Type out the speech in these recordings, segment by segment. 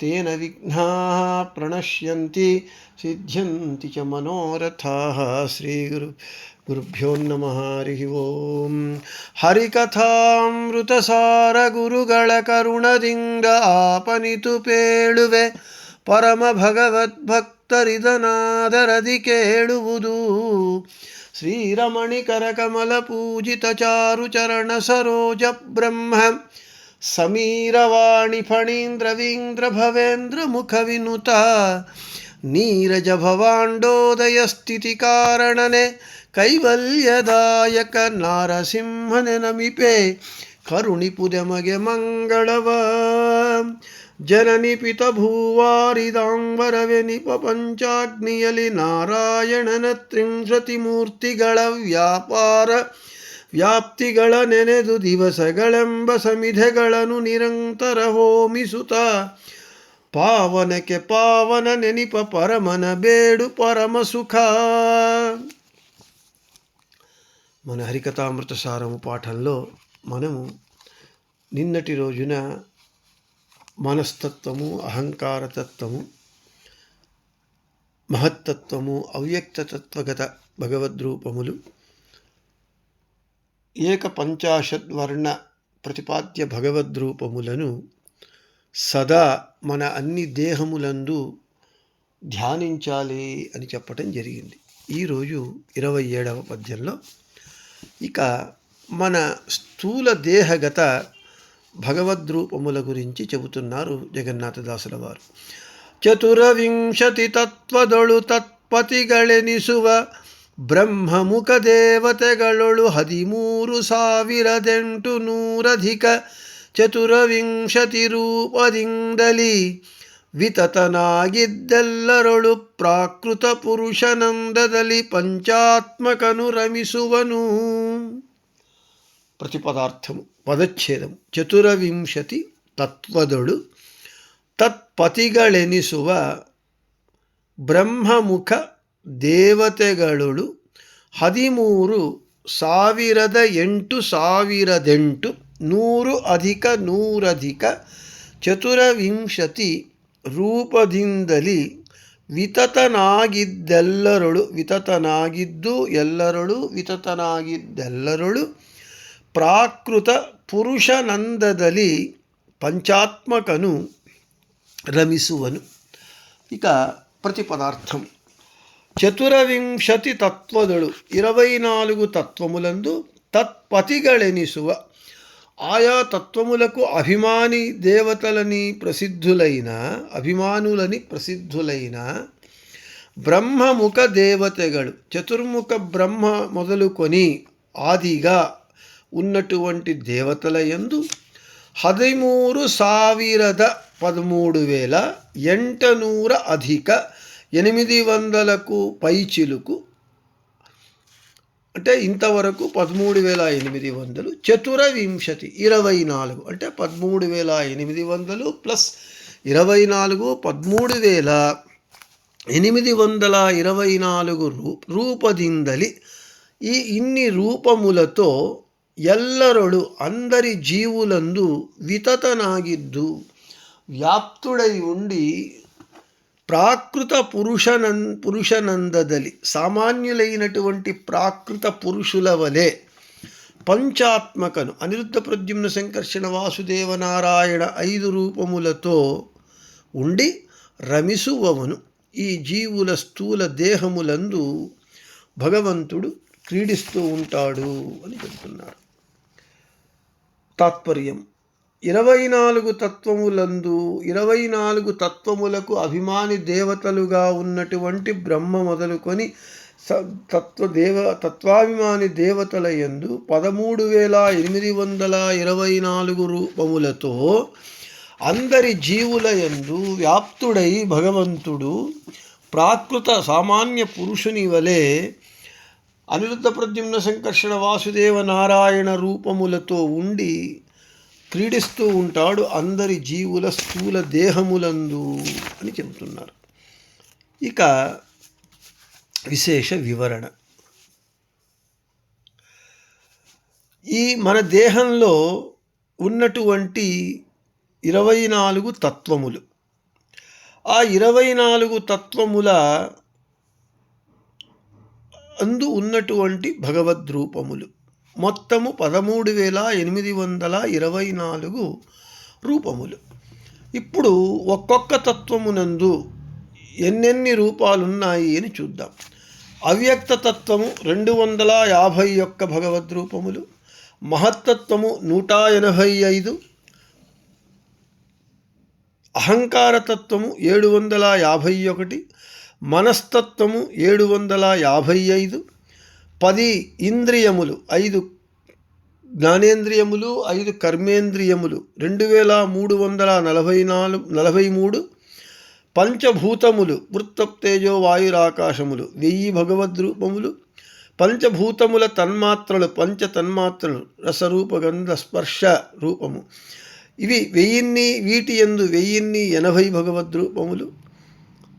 तेन विघ्नाः प्रणश्यन्ति सिद्ध्यन्ति च मनोरथाः श्रीगुरु गुरुभ्यो नमः हरिः ಓಂ ಹರಿಕಥಾಮೃತಸಾರ ಗುರುಗಳ ಕರುಣದಿಂದ ಆಪನಿತು ಪೇಳುವೆ ಪರಮ ಭಗವದ್ಭಕ್ತರಿದನಾದರದಿ ಕೇಳುವುದು ಶ್ರೀರಮಣಿಕರ ಕಮಲ ಪೂಜಿತ ಚಾರು ಚರಣ ಸರೋಜ ಬ್ರಹ್ಮ ಸಮೀರವಾಣಿ ಫಣೀಂದ್ರವೀಂದ್ರ ಭವೇಂದ್ರ ಮುಖವಿನುತ. ನೀರಜ ಭವಾಂಡೋದಯ ಸ್ಥಿತಿ ಕಾರಣನೆ, ಕೈವಲ್ಯದಾಯಕ ನಾರಸಿಂಹನೆ ನಮಿಪೆ. ಕರುಣಿಪುದೆಮಗೆ ಮಂಗಳವ. ಜನನಿ ಪಿತ ಭೂವಾರಿದಾಂಬರವೆನಿಪ ಪಂಚಾಗ್ನಿಯಲಿ ನಾರಾಯಣನ ತ್ರಿಂಶತಿ ಮೂರ್ತಿಗಳ ವ್ಯಾಪಾರ. ವ್ಯಾಪ್ತಿಗಳ ನೆನೆದು ದಿವಸಗಳೆಂಬ ಸಮಿಧೆಗಳನ್ನು ನಿರಂತರ ಹೋಮಿಸುತ್ತ పావనకే పావన నెనిప పరమన బేడు పరమ సుఖ మన హరికథామృత సారము పాఠంలో మనము నిన్నటి రోజున మనస్తత్వము అహంకారతత్వము మహత్తత్వము అవ్యక్తతత్వగత భగవద్రూపములు ఏక పంచాశద్వర్ణ ప్రతిపాద్య భగవద్రూపములను సదా మన అన్ని దేహములందు ధ్యానించాలి అని చెప్పటం జరిగింది. ఈరోజు ఇరవై ఏడవ పద్యంలో ఇక మన స్థూల దేహగత భగవద్రూపముల గురించి చెబుతున్నారు జగన్నాథదాసుల వారు చతురవింశతి తత్వదొడు తత్పతిగళెనిసువ ಬ್ರಹ್ಮಮುಖ ದೇವತೆಗಳೊಳು ಹದಿಮೂರು ಸಾವಿರದೆಂಟು ನೂರಧಿಕ ಚತುರವಿಂಶತಿ ರೂಪದಿಂದಲಿ ವಿತತನಾಗಿದ್ದೆಲ್ಲರೊಳು ಪ್ರಾಕೃತ ಪುರುಷನಂದದಲ್ಲಿ ಪಂಚಾತ್ಮಕನು ರಮಿಸುವನು. ಪ್ರತಿಪದಾರ್ಥವು ಪದಚ್ಛೇದವು ಚತುರವಿಂಶತಿ ತತ್ವದೊಳು ತತ್ಪತಿಗಳೆನಿಸುವ ಬ್ರಹ್ಮಮುಖ ದೇವತೆಗಳಳು ಹದಿಮೂರು ಸಾವಿರದ ಎಂಟು ಸಾವಿರದೆಂಟು ನೂರು ಅಧಿಕ ನೂರಧಿಕ ಚತುರವಿಂಶತಿ ರೂಪದಿಂದಲಿ ವಿತತನಾಗಿದ್ದೆಲ್ಲರಳು, ವಿತತನಾಗಿದ್ದು ಎಲ್ಲರಳು, ವಿತತನಾಗಿದ್ದೆಲ್ಲರಳು, ಪ್ರಾಕೃತ ಪುರುಷನಂದದಲ್ಲಿ ಪಂಚಾತ್ಮಕನು ರಮಿಸುವನು. ಈಗ ಪ್ರತಿಪದಾರ್ಥಂ. చతురవింశతి తత్వదుడు ఇరవై నాలుగు తత్వములందు తత్పతిగళెనిసువ ఆయా తత్వములకు అభిమాని దేవతలని ప్రసిద్ధులైన అభిమానులని ప్రసిద్ధులైన బ్రహ్మముఖ దేవతగడు చతుర్ముఖ బ్రహ్మ మొదలుకొని ఆదిగా ఉన్నటువంటి దేవతల ఎందు హదిమూరు సావిరద పదమూడు వేల ఎంటనూర అధిక ఎనిమిది వందలకు పై చిలుకు అంటే ఇంతవరకు పదమూడు వేల ఎనిమిది వందలు చతురవింశతి ఇరవై నాలుగు అంటే పదమూడు వేల ఎనిమిది వందలు ప్లస్ ఇరవై నాలుగు పదమూడు వేల ఎనిమిది వందల ఇరవై నాలుగు రూ రూపదిందలి. ఈ ఇన్ని రూపములతో ఎల్లరొడు అందరి జీవులందు వితతనాగిద్దు వ్యాప్తుడై ఉండి ప్రాకృత పురుషనం పురుషనందదలి సామాన్యులైనటువంటి ప్రాకృత పురుషుల వలె పంచాత్మకను అనిరుద్ధ ప్రద్యుమ్న సంకర్షణ వాసుదేవ నారాయణ ఐదు రూపములతో ఉండి రమిసువవను. ఈ జీవుల స్థూల దేహములందు భగవంతుడు క్రీడిస్తూ ఉంటాడు అని చెప్తున్నారు. తాత్పర్యం. ఇరవై నాలుగు తత్వములందు ఇరవై నాలుగు తత్వములకు అభిమాని దేవతలుగా ఉన్నటువంటి బ్రహ్మ మొదలుకొని తత్వ దేవ తత్వాభిమాని దేవతల యందు పదమూడు వేల ఎనిమిది వందల ఇరవై నాలుగు రూపములతో అందరి జీవుల యందు వ్యాప్తుడై భగవంతుడు ప్రాకృత సామాన్య పురుషుని వలె అనిరుద్ధ ప్రద్యుమ్న సంకర్షణ వాసుదేవ నారాయణ రూపములతో ఉండి క్రీడిస్తూ ఉంటాడు అందరి జీవుల స్థూల దేహములందు అని చెబుతున్నారు. ఇక విశేష వివరణ. ఈ మన దేహంలో ఉన్నటువంటి ఇరవై నాలుగు తత్వములు. ఆ ఇరవై నాలుగు తత్వముల అందు ఉన్నటువంటి భగవద్రూపములు. మొత్తము పదమూడు వేల ఎనిమిది వందల ఇరవై నాలుగు రూపములు. ఇప్పుడు ఒక్కొక్క తత్వమునందు ఎన్నెన్ని రూపాలున్నాయి అని చూద్దాం. అవ్యక్త తత్వము రెండు వందల యాభై ఒక్క భగవద్రూపములు మహత్తత్వము నూట ఎనభై ఐదు. అహంకారతత్వము ఏడు వందల యాభై ఒకటి. మనస్తత్వము ఏడు వందల యాభై ఐదు. పది ఇంద్రియములు ఐదు జ్ఞానేంద్రియములు ఐదు కర్మేంద్రియములు రెండు వేల మూడు వందల నలభై నాలుగు నలభై మూడు పంచభూతములు వృత్తప్తేజో వాయురాకాశములు వెయ్యి భగవద్రూపములు పంచభూతముల తన్మాత్రలు పంచ తన్మాత్రలు రసరూపగంధ స్పర్శ రూపము. ఇవి వెయ్యిన్ని వీటి ఎందు వెయ్యిన్ని ఎనభై భగవద్రూపములు.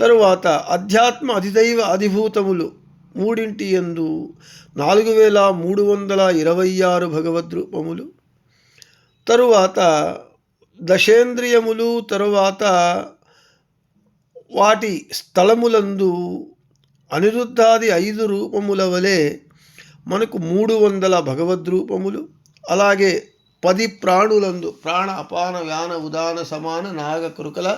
తరువాత అధ్యాత్మ అధిదైవ అధిభూతములు మూడింటి ఎందు నాలుగు వేల మూడు వందల ఇరవై ఆరు భగవద్రూపములు తరువాత దశేంద్రియములు తరువాత వాటి స్థలములందు అనిరుద్ధాది ఐదు రూపముల వలె మనకు మూడు వందల భగవద్రూపములు అలాగే పది ప్రాణులందు ప్రాణ అపాన వ్యాన ఉదాన సమాన నాగ కృకల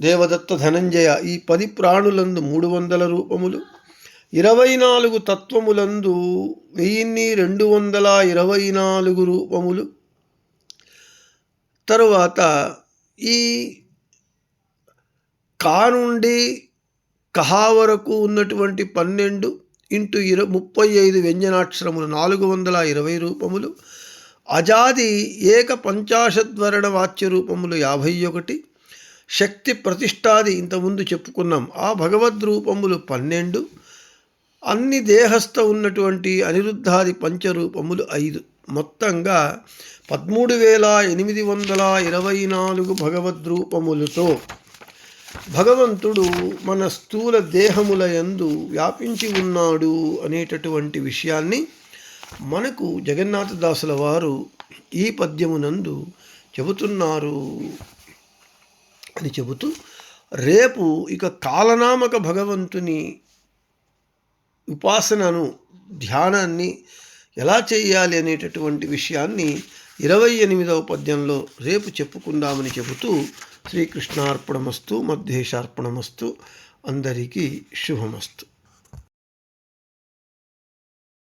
దేవదత్త ధనంజయ ఈ పది ప్రాణులందు మూడు వందల రూపములు ఇరవై నాలుగు తత్వములందు వెయ్యిన్ని రెండు వందల ఇరవై నాలుగు రూపములు. తరువాత ఈ కా నుండి కహా వరకు ఉన్నటువంటి పన్నెండు ఇంటూ ఇర ముప్పై ఐదు వ్యంజనాక్షరములు నాలుగు వందల ఇరవై రూపములు. అజాది ఏక పంచాశద్వరణ వాచ్య రూపములు యాభై ఒకటి. శక్తి ప్రతిష్టాది ఇంతకుముందు చెప్పుకున్నాం. ఆ భగవద్ రూపములు పన్నెండు అన్ని దేహస్థ ఉన్నటువంటి అనిరుద్ధాది పంచరూపములు ఐదు. మొత్తంగా పదమూడు వేల ఎనిమిది వందల ఇరవై నాలుగు భగవద్రూపములతో భగవంతుడు మన స్థూల దేహముల యందు వ్యాపించి ఉన్నాడు అనేటటువంటి విషయాన్ని మనకు జగన్నాథదాసుల వారు ఈ పద్యమునందు చెబుతున్నారు. అని చెబుతూ రేపు ఇక కాలనామక భగవంతుని ఉపాసనను ధ్యానాన్ని ఎలా చేయాలి అనేటటువంటి విషయాన్ని ఇరవై ఎనిమిదవ పద్యంలో రేపు చెప్పుకుందామని చెబుతూ శ్రీకృష్ణార్పణమస్తు మధ్యేశార్పణమస్తు అందరికీ శుభమస్తు.